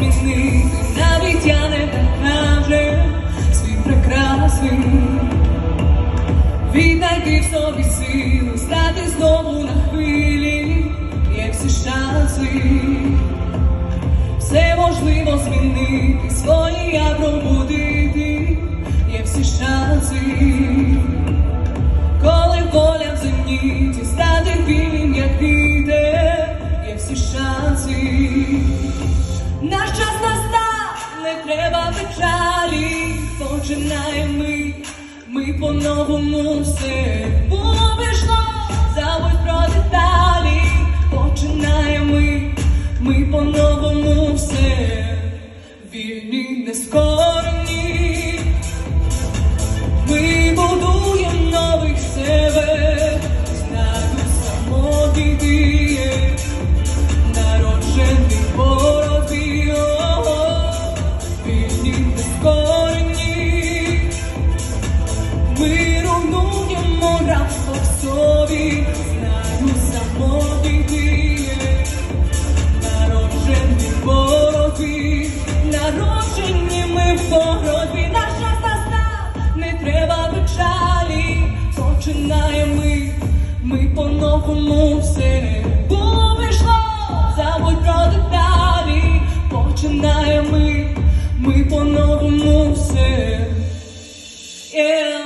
змінити, навіть я не свій прекрасний. Віднайти в собі сили, стати знову на хвилі, як всі шанси. Все можливо змінити, своє я пробудити, є всі шанси. Коли воля в зеніті, стати вільним, як піде, є всі шанси. Наш час настав, не треба печалі, починаємо ми, ми по-новому все. Було народжені ми в боротьбі, наш час не треба печалі, починаємо ми, ми по-новому все вийшло, забудь про деталі, починаємо ми, ми по-новому все. Yeah.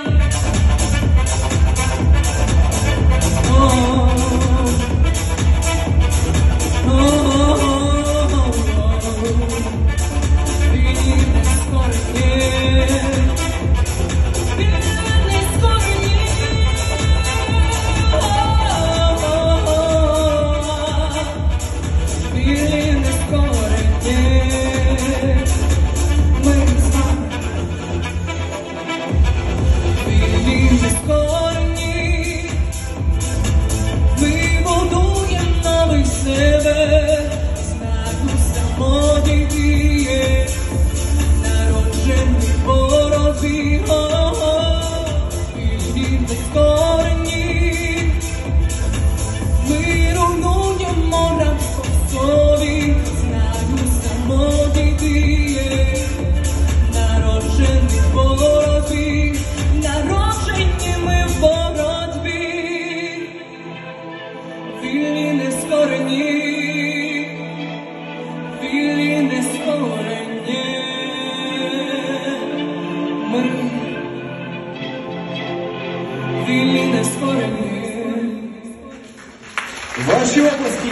Ми вільні нескорені, вільні нескорені, ми. Вільні нескорені. Ваші області